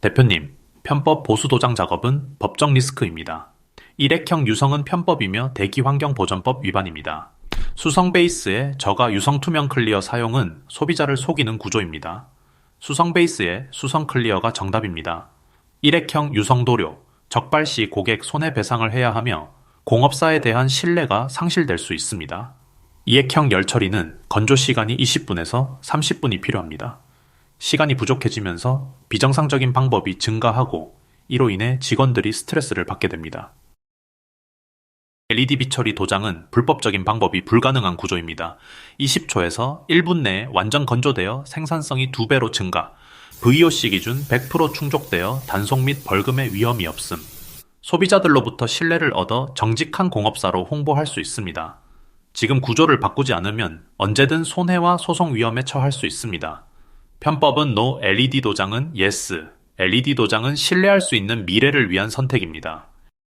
대표님, 편법 보수 도장 작업은 법적 리스크입니다. 일액형 유성은 편법이며 대기환경보전법 위반입니다. 수성 베이스의 저가 유성 투명 클리어 사용은 소비자를 속이는 구조입니다. 수성 베이스의 수성 클리어가 정답입니다. 일액형 유성 도료, 적발 시 고객 손해배상을 해야 하며 공업사에 대한 신뢰가 상실될 수 있습니다. 이액형 열 처리는 건조 시간이 20분에서 30분이 필요합니다. 시간이 부족해지면서 비정상적인 방법이 증가하고 이로 인해 직원들이 스트레스를 받게 됩니다. LED 비처리 도장은 불법적인 방법이 불가능한 구조입니다. 20초에서 1분 내에 완전 건조되어 생산성이 2배로 증가, VOC 기준 100% 충족되어 단속 및 벌금의 위험이 없음, 소비자들로부터 신뢰를 얻어 정직한 공업사로 홍보할 수 있습니다. 지금 구조를 바꾸지 않으면 언제든 손해와 소송 위험에 처할 수 있습니다. 편법은 NO, LED 도장은 YES, LED 도장은 신뢰할 수 있는 미래를 위한 선택입니다.